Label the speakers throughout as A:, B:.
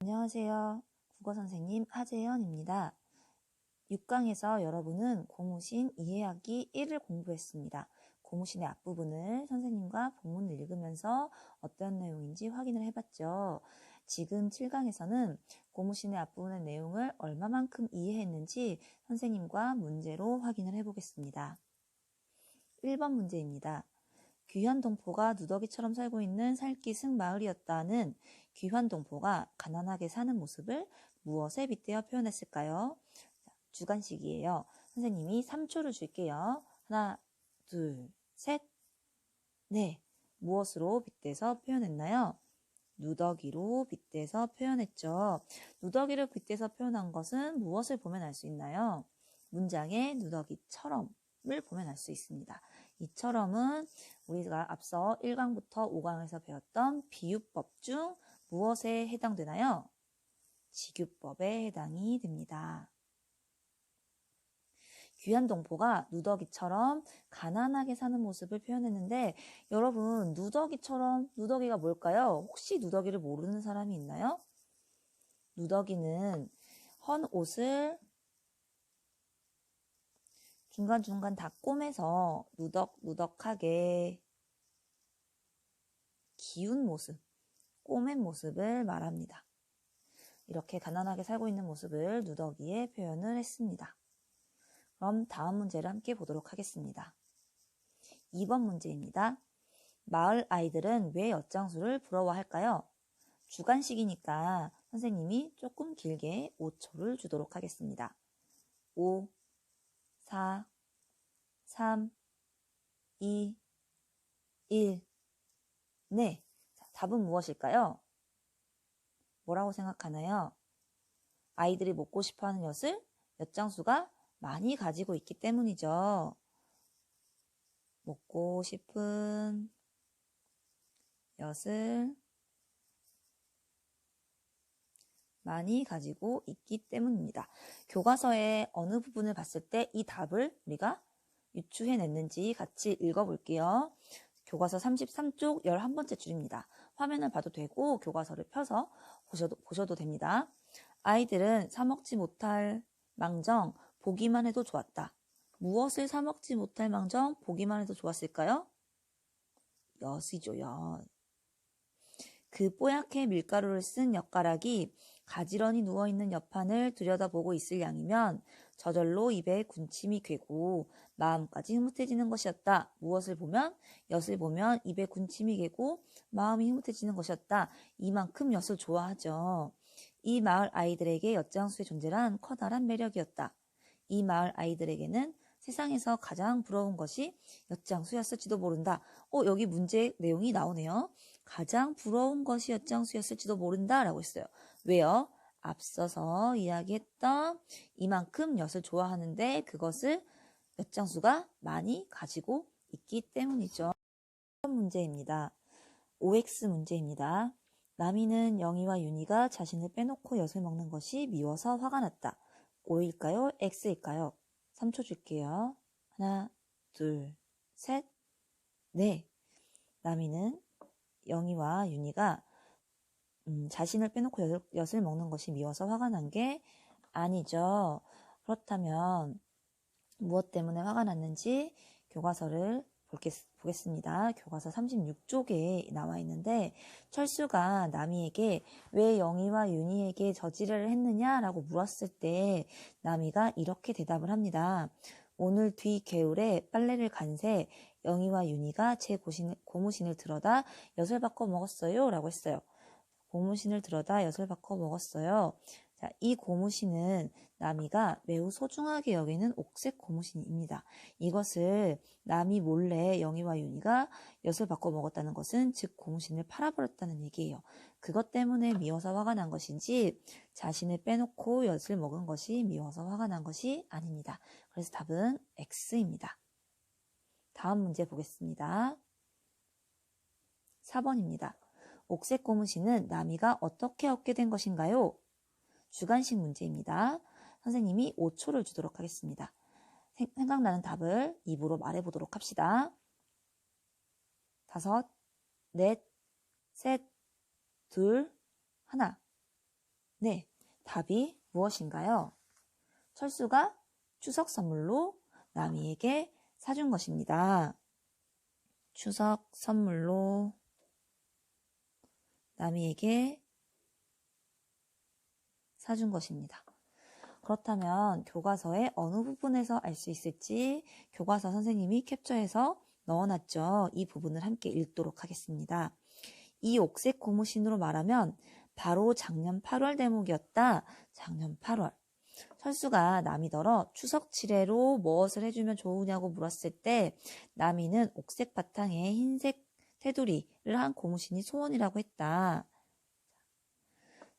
A: 안녕하세요. 국어선생님 하재현입니다. 6강에서 여러분은 고무신 이해하기 1을 공부했습니다. 고무신의 앞부분을 선생님과 본문을 읽으면서 어떤 내용인지 확인을 해봤죠. 지금 7강에서는 고무신의 앞부분의 내용을 얼마만큼 이해했는지 선생님과 문제로 확인을 해보겠습니다. 1번 문제입니다. 귀환동포가 누더기처럼 살고 있는 살기승 마을이었다는 귀환동포가 가난하게 사는 모습을 무엇에 빗대어 표현했을까요? 주관식이에요. 선생님이 3초를 줄게요. 하나, 둘, 셋. 네. 무엇으로 빗대서 표현했나요? 누더기로 빗대서 표현했죠. 누더기를 빗대서 표현한 것은 무엇을 보면 알 수 있나요? 문장에 누더기처럼을 보면 알 수 있습니다. 이처럼은 우리가 앞서 1강부터 5강에서 배웠던 비유법 중 무엇에 해당되나요? 지규법에 해당이 됩니다. 귀한 동포가 누더기처럼 가난하게 사는 모습을 표현했는데 여러분 누더기처럼 누더기가 뭘까요? 혹시 누더기를 모르는 사람이 있나요? 누더기는 헌 옷을 중간중간 다 꼬매서 누덕누덕하게 기운 모습, 꼬맨 모습을 말합니다. 이렇게 가난하게 살고 있는 모습을 누더기에 표현을 했습니다. 그럼 다음 문제를 함께 보도록 하겠습니다. 2번 문제입니다. 마을 아이들은 왜 엿장수를 부러워할까요? 주간식이니까 선생님이 조금 길게 5초를 주도록 하겠습니다. 5, 4, 3, 2, 1. 네. 자, 답은 무엇일까요? 뭐라고 생각하나요? 아이들이 먹고 싶어 하는 엿을 엿장수가 많이 가지고 있기 때문이죠. 먹고 싶은 엿을 많이 가지고 있기 때문입니다. 교과서의 어느 부분을 봤을 때 이 답을 우리가 유추해냈는지 같이 읽어볼게요. 교과서 33쪽 11번째 줄입니다. 화면을 봐도 되고 교과서를 펴서 보셔도, 보셔도 됩니다. 아이들은 사먹지 못할 망정 보기만 해도 좋았다. 무엇을 사먹지 못할 망정 보기만 해도 좋았을까요? 엿이죠, 엿. 그 뽀얗게 밀가루를 쓴 엿가락이 가지런히 누워있는 옆판을 들여다보고 있을 양이면 저절로 입에 군침이 괴고 마음까지 흐뭇해지는 것이었다. 무엇을 보면? 엿을 보면 입에 군침이 괴고 마음이 흐뭇해지는 것이었다. 이만큼 엿을 좋아하죠. 이 마을 아이들에게 엿장수의 존재란 커다란 매력이었다. 이 마을 아이들에게는 세상에서 가장 부러운 것이 엿장수였을지도 모른다. 어, 여기 문제 내용이 나오네요. 가장 부러운 것이 엿장수였을지도 모른다 라고 했어요. 왜요? 앞서서 이야기했던 이만큼 엿을 좋아하는데 그것을 엿장수가 많이 가지고 있기 때문이죠. 문제입니다. OX 문제입니다. 남이는 영희와 윤희가 자신을 빼놓고 엿을 먹는 것이 미워서 화가 났다. O일까요? X일까요? 3초 줄게요. 하나, 둘, 셋. 네. 남이는 영희와 윤희가 음, 자신을 빼놓고 엿을, 엿을 먹는 것이 미워서 화가 난 게 아니죠. 그렇다면 무엇 때문에 화가 났는지 교과서를 보겠습니다. 교과서 36쪽에 나와 있는데 철수가 나미에게 왜 영희와 윤희에게 저지를 했느냐라고 물었을 때 나미가 이렇게 대답을 합니다. 오늘 뒤 개울에 빨래를 간새 영희와 윤희가 제 고신, 고무신을 들어다 엿을 바꿔 먹었어요 라고 했어요. 고무신을 들어다 엿을 바꿔 먹었어요. 자, 이 고무신은 나미가 매우 소중하게 여기는 옥색 고무신입니다. 이것을 나미 몰래 영희와 윤희가 엿을 바꿔 먹었다는 것은 즉 고무신을 팔아버렸다는 얘기예요. 그것 때문에 미워서 화가 난 것인지 자신을 빼놓고 엿을 먹은 것이 미워서 화가 난 것이 아닙니다. 그래서 답은 X입니다. 다음 문제 보겠습니다. 4번입니다. 옥색 고무신은 나미가 어떻게 얻게 된 것인가요? 주관식 문제입니다. 선생님이 5초를 주도록 하겠습니다. 생각나는 답을 입으로 말해보도록 합시다. 다섯, 넷, 셋, 둘, 하나. 네, 답이 무엇인가요? 철수가 추석 선물로 나미에게 사준 것입니다. 추석 선물로 나미에게 사준 것입니다. 그렇다면 교과서의 어느 부분에서 알 수 있을지 교과서 선생님이 캡처해서 넣어놨죠. 이 부분을 함께 읽도록 하겠습니다. 이 옥색 고무신으로 말하면 바로 작년 8월 대목이었다. 작년 8월. 철수가 남이더러 추석 칠해로 무엇을 해주면 좋으냐고 물었을 때 남이는 옥색 바탕에 흰색 테두리를 한 고무신이 소원이라고 했다.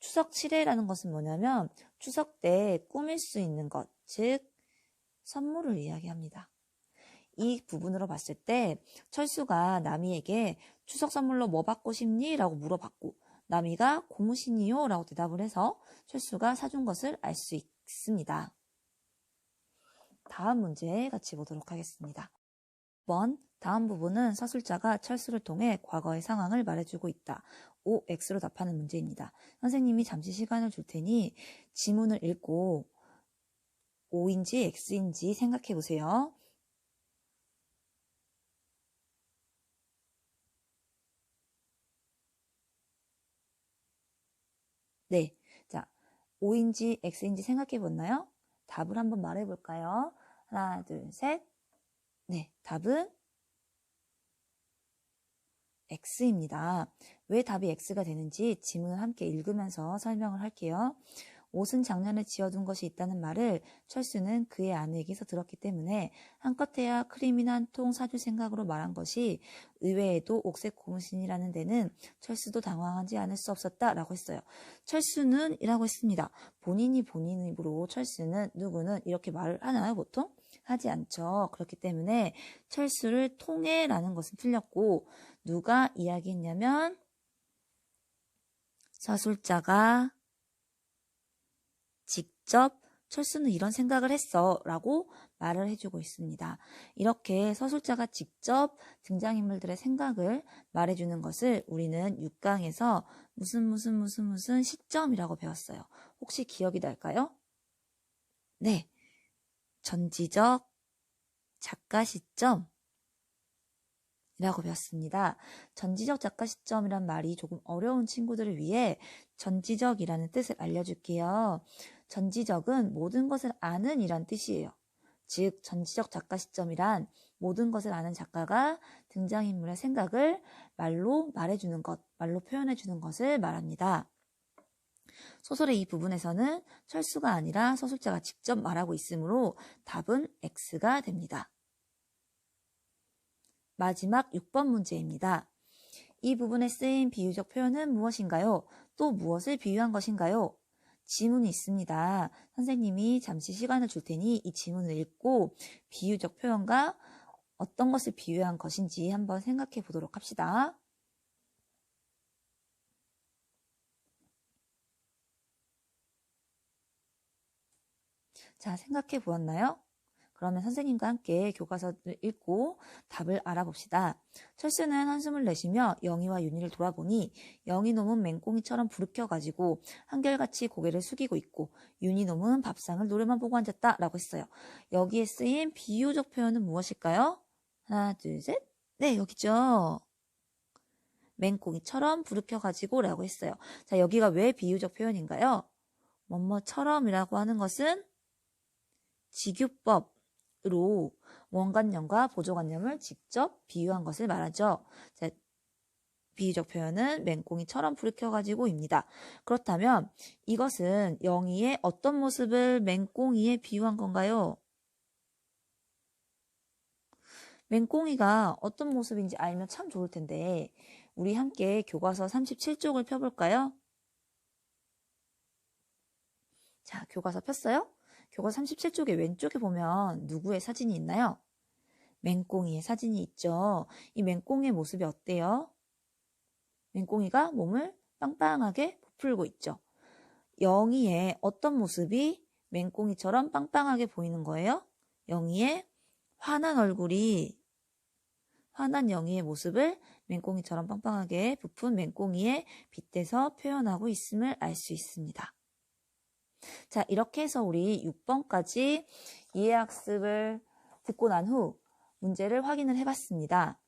A: 추석 칠해라는 것은 뭐냐면 추석 때 꾸밀 수 있는 것, 즉 선물을 이야기합니다. 이 부분으로 봤을 때 철수가 나미에게 추석 선물로 뭐 받고 싶니? 라고 물어봤고 나미가 고무신이요? 라고 대답을 해서 철수가 사준 것을 알 수 있습니다. 다음 문제 같이 보도록 하겠습니다. 1번 다음 부분은 서술자가 철수를 통해 과거의 상황을 말해주고 있다. O, X로 답하는 문제입니다. 선생님이 잠시 시간을 줄 테니 지문을 읽고 O인지 X인지 생각해 보세요. 네. 자, O인지 X인지 생각해 봤나요? 답을 한번 말해 볼까요? 하나, 둘, 셋. 네. 답은 X입니다. 왜 답이 X가 되는지 지문을 함께 읽으면서 설명을 할게요. 옷은 작년에 지어둔 것이 있다는 말을 철수는 그의 아내에게서 들었기 때문에 한껏해야 크림이나 한 통 사줄 생각으로 말한 것이 의외에도 옥색 고무신이라는 데는 철수도 당황하지 않을 수 없었다라고 했어요. 철수는 이라고 했습니다. 본인이 본인 입으로 철수는 누구는 이렇게 말을 하나요 보통? 하지 않죠. 그렇기 때문에 철수를 통해라는 것은 틀렸고 누가 이야기했냐면 서술자가 직접 철수는 이런 생각을 했어 라고 말을 해주고 있습니다. 이렇게 서술자가 직접 등장인물들의 생각을 말해주는 것을 우리는 6강에서 무슨 무슨 무슨 무슨 시점이라고 배웠어요. 혹시 기억이 날까요? 네. 전지적 작가 시점 이라고 배웠습니다. 전지적 작가 시점이란 말이 조금 어려운 친구들을 위해 전지적이라는 뜻을 알려줄게요. 전지적은 모든 것을 아는 이란 뜻이에요. 즉, 전지적 작가 시점이란 모든 것을 아는 작가가 등장인물의 생각을 말로 말해주는 것, 말로 표현해주는 것을 말합니다. 소설의 이 부분에서는 철수가 아니라 서술자가 직접 말하고 있으므로 답은 X가 됩니다. 마지막 6번 문제입니다. 이 부분에 쓰인 비유적 표현은 무엇인가요? 또 무엇을 비유한 것인가요? 지문이 있습니다. 선생님이 잠시 시간을 줄 테니 이 지문을 읽고 비유적 표현과 어떤 것을 비유한 것인지 한번 생각해 보도록 합시다. 자, 생각해 보았나요? 그러면 선생님과 함께 교과서를 읽고 답을 알아봅시다. 철수는 한숨을 내쉬며 영희와 윤희를 돌아보니 영희 놈은 맹꽁이처럼 부르켜가지고 한결같이 고개를 숙이고 있고 윤희 놈은 밥상을 노래만 보고 앉았다 라고 했어요. 여기에 쓰인 비유적 표현은 무엇일까요? 하나, 둘, 셋. 네, 여기죠. 맹꽁이처럼 부르켜가지고 라고 했어요. 자, 여기가 왜 비유적 표현인가요? 뭐뭐처럼이라고 하는 것은 직유법, 로 원관념과 보조관념을 직접 비유한 것을 말하죠. 자, 비유적 표현은 맹꽁이처럼 불켜가지고입니다. 그렇다면 이것은 영희의 어떤 모습을 맹꽁이에 비유한 건가요? 맹꽁이가 어떤 모습인지 알면 참 좋을 텐데 우리 함께 교과서 37쪽을 펴볼까요? 자, 교과서 폈어요? 교과 37쪽의 왼쪽에 보면 누구의 사진이 있나요? 맹꽁이의 사진이 있죠. 이 맹꽁이의 모습이 어때요? 맹꽁이가 몸을 빵빵하게 부풀고 있죠. 영희의 어떤 모습이 맹꽁이처럼 빵빵하게 보이는 거예요? 영희의 화난 얼굴이 화난 영희의 모습을 맹꽁이처럼 빵빵하게 부푼 맹꽁이의 빗대서 표현하고 있음을 알 수 있습니다. 자, 이렇게 해서 우리 6번까지 이해학습을 듣고 난 후 문제를 확인을 해봤습니다.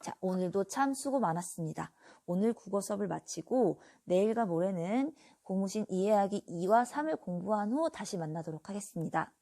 A: 자, 오늘도 참 수고 많았습니다. 오늘 국어 수업을 마치고 내일과 모레는 고무신 이해하기 2와 3을 공부한 후 다시 만나도록 하겠습니다.